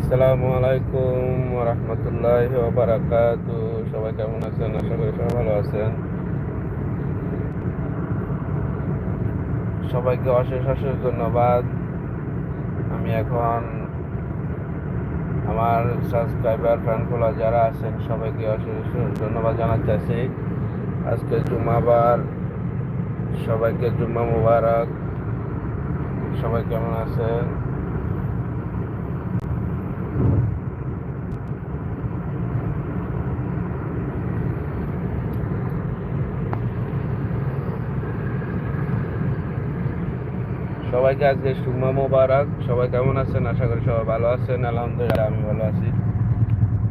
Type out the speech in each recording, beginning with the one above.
আসসালামু আলাইকুম রহমতুল্লাহ বারাকাত সবাই কেমন আছেন? আশা করি সবাই ভালো আছেন। সবাইকে অশেষ অশেষ ধন্যবাদ। আমি এখন আমার সাবস্ক্রাইবার ফলোয়ার যারা আছেন, সবাইকে অশেষ অশেষ ধন্যবাদ জানাতে চাইছি। আজকে জুমাবার সবাইকে জুম্মা মুবারক। সবাই কেমন আছেন? সবাইকে আজকে সুমা মোবারক। সবাই কেমন আছেন? আশা করি সবাই ভালো আছেন। আলহামদুলিল্লাহ, আমি ভালো আছি।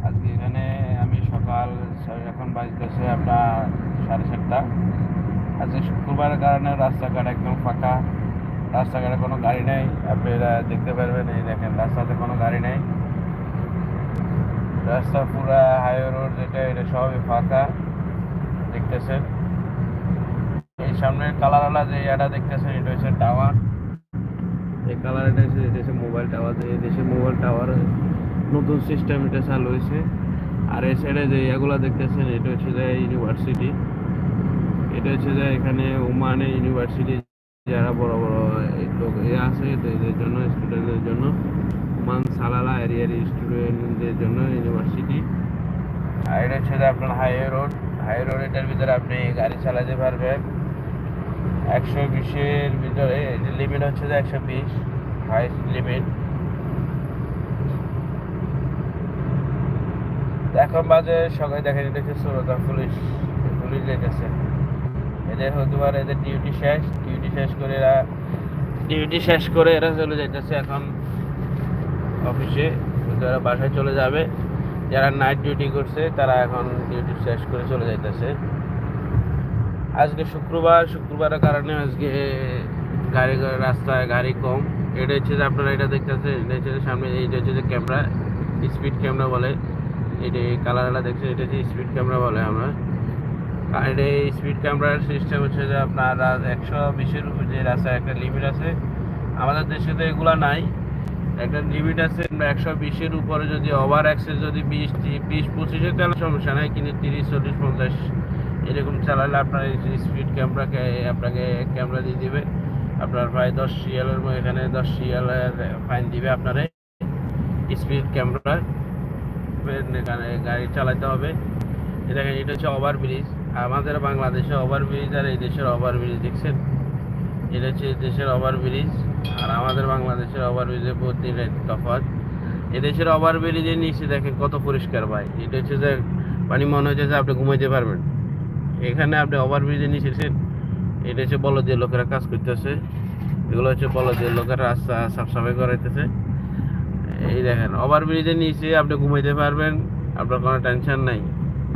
আজকে এখানে আমি সকাল এখন বাজতেছে আপনার সাড়ে সাতটা। আজকে শুক্রবারের কারণে রাস্তাঘাট একদম ফাঁকা। রাস্তাঘাটে কোনো গাড়ি নেই। আপনারা দেখতে পারবেন, এই দেখেন, রাস্তাতে কোনো গাড়ি নেই। রাস্তা পুরা হাইওয়ে রোড যেটা, এটা সবই ফাঁকা, দেখতেছেন। এই সামনের কালারওয়ালা যে এটা দেখতেছেন, এটা হচ্ছে টাওয়ার এই কালার এটা হচ্ছে এটা হচ্ছে মোবাইল টাওয়ার এই দেশে মোবাইল টাওয়ার নতুন সিস্টেম এটা চালু হয়েছে। আর এই সাইডে যে এগুলা দেখতেছেন, এটা হচ্ছে যে ইউনিভার্সিটি এটা হচ্ছে যে এখানে ওমানে ইউনিভার্সিটি যারা বড় বড় লোক এ আছে, এদের জন্য স্টুডেন্টদের জন্য। ওমান সালালা এরিয়ার স্টুডেন্টদের জন্য ইউনিভার্সিটি। আর এটা হচ্ছে আপনার হাইওয়ে রোড। হাইওয়ে রোড এটার ভিতরে আপনি গাড়ি চালাতে পারবেন। একশো বিশের ভিতরে লিমিট হচ্ছে যে একশো বিশ হাইস্ট লিমিট এখন বাজে সকালে দেখা হচ্ছে সুরতা পুলিশ পুলিশ যেতেছে এদের হতে পারে এদের ডিউটি শেষ ডিউটি শেষ করে এরা ডিউটি শেষ করে এরা চলে যাইতেছে। এখন অফিসে, যারা বাসায় চলে যাবে, যারা নাইট ডিউটি করছে, তারা এখন ডিউটি শেষ করে চলে যাইতেছে। আজকে শুক্রবার, শুক্রবারের কারণে আজকে গাড়ি, রাস্তায় গাড়ি কম। এটা হচ্ছে যে আপনারা এটা দেখতেছেন, এটা হচ্ছে সামনে এইটা হচ্ছে যে ক্যামেরা স্পিড ক্যামেরা বলে। এটা কালারটা দেখছেন, এটা হচ্ছে স্পিড ক্যামেরা বলে আমরা। আর এটা স্পিড ক্যামেরার সিস্টেম হচ্ছে যে আপনার, একশো বিশের উপর যে রাস্তায় একটা লিমিট আছে, আমাদের দেশে তো এগুলো নাই। একটা লিমিট আছে একশো বিশের উপরে যদি ওভার অ্যাক্সেস যদি বিশ বিশ পঁচিশে তাহলে সমস্যা নাই, কিন্তু তিরিশ, চল্লিশ, পঞ্চাশ এরকম চালালে আপনার স্পিড ক্যামেরাকে আপনাকে ক্যামেরা দিয়ে দেবে। আপনার প্রায় দশ সিএলের এখানে দশ সিএলের ফাইন দিবে আপনারে। স্পিড ক্যামেরা এখানে গাড়ি চালাতে হবে। এটা এটা হচ্ছে ওভার ব্রিজ আমাদের বাংলাদেশে ওভার ব্রিজ আর এই দেশের ওভার ব্রিজ দেখছেন? এটা হচ্ছে দেশের ওভার ব্রিজ আর আমাদের বাংলাদেশের ওভার ব্রিজে প্রতি তফাৎ। এদেশের ওভার ব্রিজের নিচে দেখেন কত পরিষ্কার ভাই। এটা হচ্ছে যে পানি মনে হচ্ছে যে আপনি ঘুমাইতে পারবেন। এখানে আপনি ওভার ব্রিজের নিচে এটা হচ্ছে বলদের লোকেরা কাজ করতেছে। এগুলো হচ্ছে বলদের লোকেরা রাস্তা সাফ সাফাই করাইতেছে। এই দেখেন ওভার ব্রিজের নিচে আপনি ঘুমাইতে পারবেন, আপনার কোনো টেনশন নাই।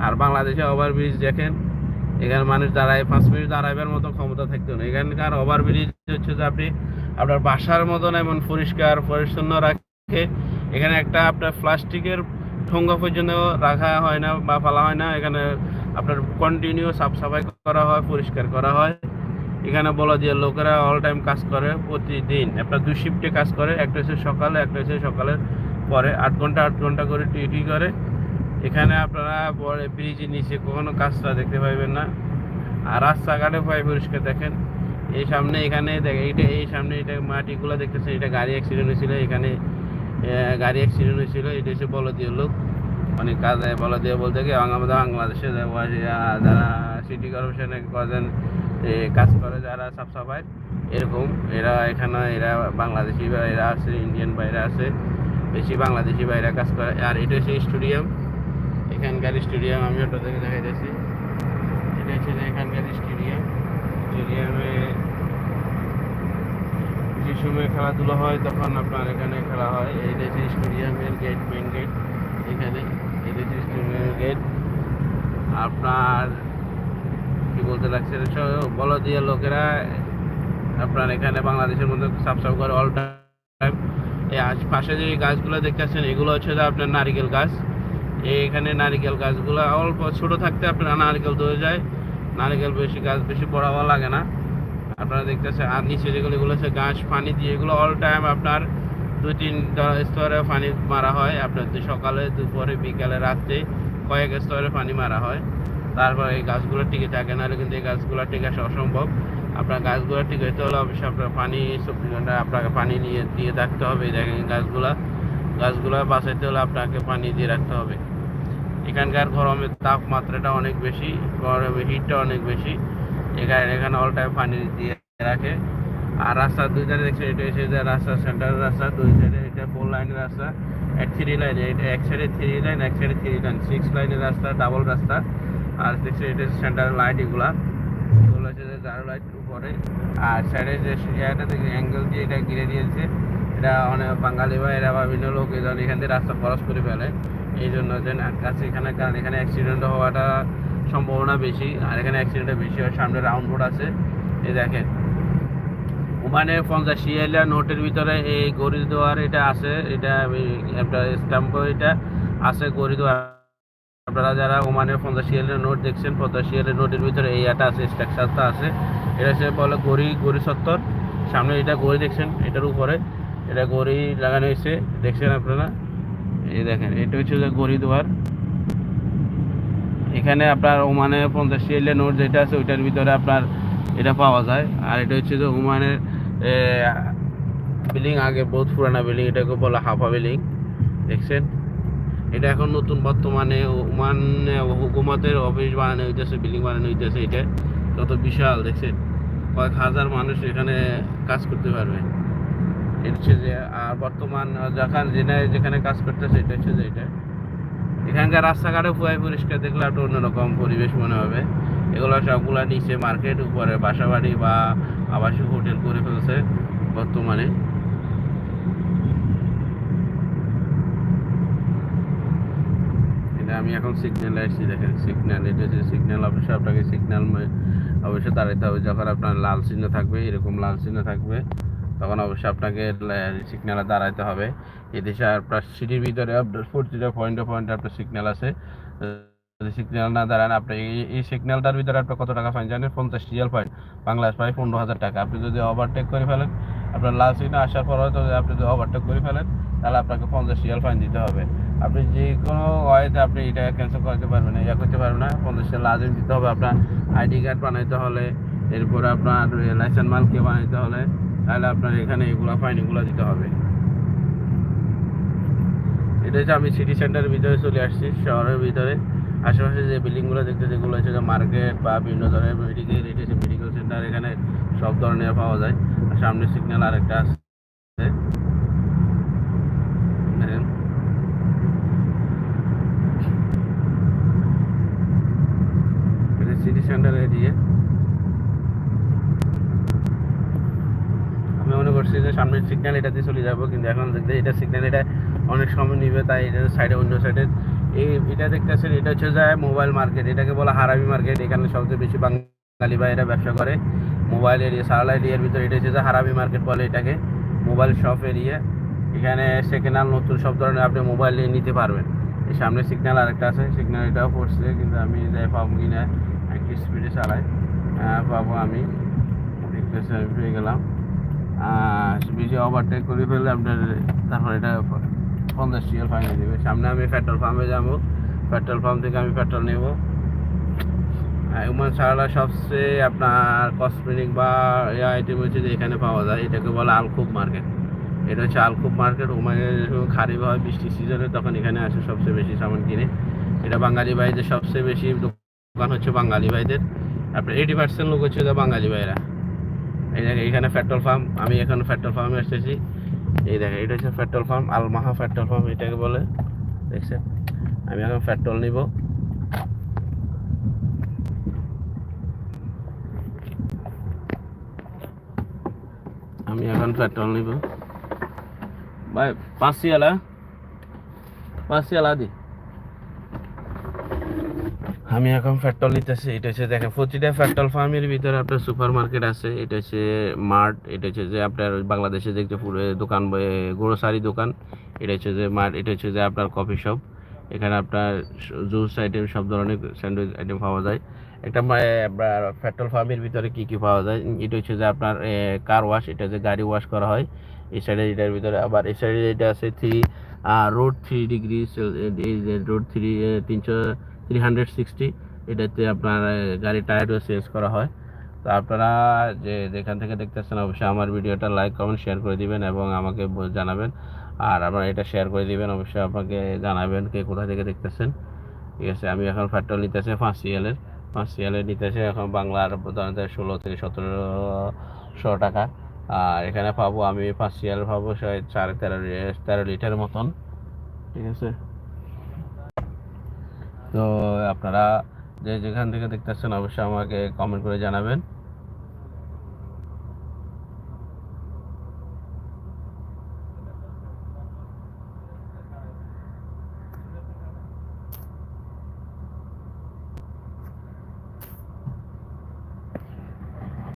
আর বাংলাদেশে ওভার ব্রিজ দেখেন এখানে মানুষ দাঁড়ায়, পাঁচ মিনিট দাঁড়াইবার মতো ক্ষমতা থাকতো না। এখানকার ওভার ব্রিজ হচ্ছে যে আপনি আপনার বাসার মতন এমন পরিষ্কার, পরিচ্ছন্ন রাখে। এখানে একটা আপনার প্লাস্টিকের ঠোঙ্গা পর্যন্ত রাখা হয় না বা ফেলা হয় না। এখানে আপনার কন্টিনিউ সাফ সাফাই করা হয়, পরিষ্কার করা হয়। এখানে বলা যে লোকেরা অল টাইম কাজ করে প্রতিদিন। আপনার দুই শিফটে কাজ করে, একটা হচ্ছে সকালে, একটা হচ্ছে সকালের পরে। আট ঘণ্টা আট ঘণ্টা করে ডিউটি করে। এখানে আপনারা পরে ব্রিজের নিচে কখনো কাজটা দেখতে পাইবেন না। আর রাস্তাঘাটে প্রায় পরিষ্কার, দেখেন। এই সামনে এখানে এইটা, এই সামনে এটা মাটিগুলো দেখতেছেন, এটা গাড়ি অ্যাক্সিডেন্ট হয়েছিল, এখানে গাড়ি অ্যাক্সিডেন্ট হয়েছিল, এটা হচ্ছে বলদীয় লোক। অনেক কাজ বলদীয় বলতে কি আমাদের বাংলাদেশে যারা সিটি কর্পোরেশনে কজন কাজ করে, যারা সাফ সাফাই এরকম, এরা এখানে, এরা বাংলাদেশি এরা আছে ইন্ডিয়ান বাইরে আছে, বেশি বাংলাদেশি বাইরে কাজ করে। আর এটা হচ্ছে স্টেডিয়াম এখানকার স্টেডিয়াম, আমি ওটা থেকে দেখাইতেছি। এটা হচ্ছে এখানকার স্টেডিয়াম। স্টেডিয়ামে যে সময় খেলাধুলা হয়, তখন আপনার এখানে খেলা হয়। এইটা হচ্ছে স্টেডিয়ামের গেট মেন গেট এখানে এটা হচ্ছে স্টেডিয়ামের গেট আপনার কি বলতে লাগছে বলো দিয়ে লোকেরা আপনার এখানে বাংলাদেশের মধ্যে সাফ সাফ করে অল টাইম এই পাশে যে গাছগুলো দেখতে দেখতেছেন এগুলো হচ্ছে আপনার নারিকেল গাছ। এখানে নারিকেল গাছগুলো অল্প ছোট থাকতে আপনার নারিকেল ধরে যায়। নারিকেল বেশি, গাছ বেশি বড় হওয়া লাগে না। আপনারা দেখতেছেন, আর নিচে যেগুলো এগুলো হচ্ছে গাছ পানি দিয়ে এগুলো অল টাইম আপনার দুই তিন স্তরে পানি মারা হয়। আপনার সকালে, দুপুরে, বিকালে, রাত্রে কয়েক স্তরে পানি মারা হয়। তারপর এই গাছগুলো টিকে থাকে, নাহলে কিন্তু এই গাছগুলো টিকে আসা অসম্ভব। আপনার গাছগুলো টিকে হতে হলে অবশ্যই আপনার পানি চব্বিশ ঘণ্টা আপনাকে পানি নিয়ে, দিয়ে থাকতে হবে। এই দেখেন গাছগুলা। গাছগুলো বাঁচাইতে হলে আপনাকে পানি দিয়ে রাখতে হবে। এখানকার গরমের তাপমাত্রাটা অনেক বেশি গরমের হিটটা অনেক বেশি। এখানে এখানে অল টাইম পানি দিয়ে রাখে। আর রাস্তার দুই ধারে দেখছি এটা হচ্ছে যে রাস্তা সেন্টারের রাস্তা দুই সাইডে এটা ফোর লাইনের রাস্তা, এক থ্রি লাইন এটা এক সাইডে থ্রি লাইন এক সাইডে থ্রি লাইন সিক্স লাইনের রাস্তা ডাবল রাস্তা। আর দেখছি এটা সেন্টারের লাইট এগুলা। এগুলো হচ্ছে গাড়ো লাইট উপরে। আর সাইডে যে এটা থেকে অ্যাঙ্গেল দিয়ে এটা ঘিরে দিয়েছে। এটা অনেক বাঙালি বা এরা বা বিভিন্ন লোক ধরনের এখান থেকে রাস্তা খরচ করে ফেলে। এই জন্য যে কাছে এখানে কারণ এখানে অ্যাক্সিডেন্ট হওয়াটা সম্ভাবনা বেশি, আর এখানে অ্যাক্সিডেন্টটা বেশি হয়। সামনে রাউন্ড রোড আছে। এই দেখেন। ওখানে পঞ্চাশ শিয়ালা নোটের ভিতরে এই গরিদোয়ার এটা আছে। এটা একটা স্ট্যাম্প এটা আছে গরিদোয়ার। আপনারা যারা ওমানের পঞ্চাশ শিয়ালের নোট দেখছেন, পঞ্চাশ শিয়ালের নোটের ভিতরে এই এটা আছে স্ট্রাকচারটা আছে। এটা হচ্ছে বলে গড়ি গড়ি সত্তর। সামনে এটা গড়ি দেখছেন, এটার উপরে। এটা গড়ি লাগানো হয়েছে, দেখছেন আপনারা? এই দেখেন, এটা হচ্ছে যে গরিদোয়ার এখানে আপনার ওমানে পঞ্চাশ শিয়ালের নোট যেটা আছে, ওইটার ভিতরে আপনার এটা পাওয়া যায়। আর এটা হচ্ছে যে ওমানের বিল্ডিং, আগে বহুত পুরানা বিল্ডিং, এটাকে বলা হাফা বিল্ডিং। দেখছেন? এটা এখন নতুন বর্তমানে ওমান হুকুমতের অফিস বানানো হইতেছে, বিল্ডিং বানানো হইতেছে এটা। কত বিশাল, দেখছেন? কয়েক হাজার মানুষ এখানে কাজ করতে পারবে। হচ্ছে যে, আর বর্তমান যখন যেখানে যেখানে কাজ করতেছে, এটা হচ্ছে যে এটা। এখানকার রাস্তাঘাটে পুয়াই পরিষ্কার, দেখলে একটা অন্যরকম পরিবেশ মনে হবে। এগুলো সবগুলা নিচে মার্কেট, উপরে বাসা বাড়ি বা আবাসিক হোটেল করে ফেলছে বর্তমানে। আমি এখন সিগন্যালে আসছি, দেখেন সিগন্যাল এটা হচ্ছে সিগন্যাল অবশ্যই আপনাকে সিগন্যাল অবশ্যই দাঁড়াতে হবে, যখন আপনার লাল চিহ্ন থাকবে, এরকম লাল চিহ্ন থাকবে। তখন অবশ্যই আপনাকে সিগন্যালে দাঁড়াতে হবে। এদেশে আপনার সিটির ভিতরে আপনার প্রতিটা পয়েন্টে পয়েন্টে আপনার সিগন্যাল আছে। যদি সিগন্যাল না দাঁড়ান, আপনি এই- সিগন্যালটার ভিতরে আপনি কত টাকা ফাইন জানেন? পঞ্চাশ রিয়াল ফাইন বাংলাদেশ প্রায় পনেরো হাজার টাকা। আপনি যদি ওভারটেক করে ফেলেন, আপনার লাল সিগন্যাল আসার পর হয়তো আপনি যদি ওভারটেক করে ফেলেন, তাহলে আপনাকে পঞ্চাশ রিয়াল ফাইন দিতে হবে। আপনি যে কোনো ওয়েতে আপনি এটা ক্যান্সেল করতে পারবেন ইয়া করতে পারবেন না। পঞ্চাশ রিয়াল লাজিম দিতে হবে আপনার আইডি কার্ড বানাইতে হলে, এরপরে আপনার লাইসেন্স মালকে বানাইতে হলে। তাহলে আপনার এখানে এগুলা ফাইন এগুলো দিতে হবে। এটা হচ্ছে আমি সিটি সেন্টারের ভিতরে চলে আসছি, শহরের ভিতরে। আশেপাশে যে বিল্ডিংগুলো দেখতে যেগুলো হচ্ছে মার্কেট বা বিভিন্ন ধরনের মেডিকেল এটা মেডিকেল সেন্টার এখানে সব ধরনের পাওয়া যায়। আর সামনে সিগন্যাল আরেকটা আছে দেখেন। এটা সিটি সেন্টার এরিয়া আমি মনে করছি যে সামনের সিগন্যাল এটা দিয়ে চলে যাব, কিন্তু এখন দেখতে এটা সিগন্যাল এটা অনেক সময় নিবে, তাই এটা সাইডে অন্য সাইডে এই, এটা দেখতেছেন, এটা হচ্ছে যে মোবাইল মার্কেট এটাকে বলা হারামি মার্কেট এখানে সবচেয়ে বেশি বাঙালি ভাইয়েরা ব্যবসা করে। মোবাইল এরিয়া সারালা এরিয়ার ভিতরে এটা হচ্ছে যে হারামি মার্কেট বলে এটাকে মোবাইল শপ এরিয়া এখানে সেকেন্ড হ্যান্ড নতুন সব ধরনের আপনি মোবাইল নিতে পারবেন। এই সামনে সিগন্যাল আরেকটা আছে সিগন্যাল এটাও পড়ছে কিন্তু আমি যাই পাবো কিনা, একটু স্পিডে চালাই। পাবো আমি। দেখতেছি আমি পেয়ে গেলাম। বেশি ওভারটেক করে ফেললে আপনার, তারপর এটা পঞ্চাশ টিয়ার ফাইন দেবে সামনে আমি পেট্রোল পাম্পে যাব। পেট্রোল পাম্প থেকে আমি পেট্রোল নেব। উমান সারালা সবচেয়ে আপনার কসমেটিক বা ইয়ে আইটেম হচ্ছে যে এখানে পাওয়া যায়, এটাকে বলে আলকুব মার্কেট। এটা হচ্ছে আলকুব মার্কেট। ওমানের খারিফ হয় বৃষ্টি সিজনে তখন এখানে আসে সবচেয়ে বেশি সামান কিনে। এটা বাঙালি ভাইদের সবচেয়ে বেশি দোকান হচ্ছে বাঙালি ভাইদের। আপনার এইটি পার্সেন্ট লোক হচ্ছে বাঙালি ভাইরা। এখানে পেট্রোল পাম্প, আমি এখন পেট্রোল পাম্পে এসেছি। এই দেখেন, এটা হচ্ছে petrol pump, Almaha petrol pump এটাকে বলে। দেখছেন? আমি এখন পেট্রোল নিব। আমি এখন পেট্রোল নিব। ভাই পাঁচশি আলা দি। আমি এখন পেট্রোল নিতেছি এটা হচ্ছে দেখেন, প্রতিটা পেট্রোল ফার্মের ভিতরে আপনার সুপার মার্কেট আছে, এটা হচ্ছে মার্ট এটা হচ্ছে যে আপনার বাংলাদেশে পুরো দোকান গ্রোসারি দোকান, এটা হচ্ছে যে মার্ট এটা হচ্ছে যে আপনার কফি শপ এখানে আপনার জুস আইটেম সব ধরনের স্যান্ডউইচ আইটেম পাওয়া যায়। একটা আপনার পেট্রোল ফার্মের ভিতরে কি কি পাওয়া যায়? এটা হচ্ছে যে আপনার কার ওয়াশ এটা যে গাড়ি ওয়াশ করা হয়। এই সাইডে এটার ভিতরে আবার এই সাইডে এটা আছে three road three degree road three তিনশো থ্রি হান্ড্রেড সিক্সটি এটাতে আপনার গাড়ির টায়ারও চেঞ্জ করা হয়। তো আপনারা যে যেখান থেকে দেখতেছেন, অবশ্যই আমার ভিডিওটা লাইক কমেন্ট শেয়ার করে দিবেন এবং আমাকে জানাবেন। আর আপনারা এটা শেয়ার করে দিবেন, অবশ্যই আপনাকে জানাবেন কে কোথা থেকে দেখতেছেন। ঠিক আছে, আমি এখন পেট্রোল নিতেছি পাঁচ সিএলের পাঁচ সিএলের নিতেছে এখন বাংলার ধরেন ষোলো থেকে সতেরোশো টাকা। আর এখানে পাবো আমি পাঁচ সিএল পাবো সাড়ে তেরো তেরো লিটার মতন। ঠিক আছে? তো আপনারা যে যেখান থেকে দেখতেছেন অবশ্যই আমাকে কমেন্ট করে জানাবেন।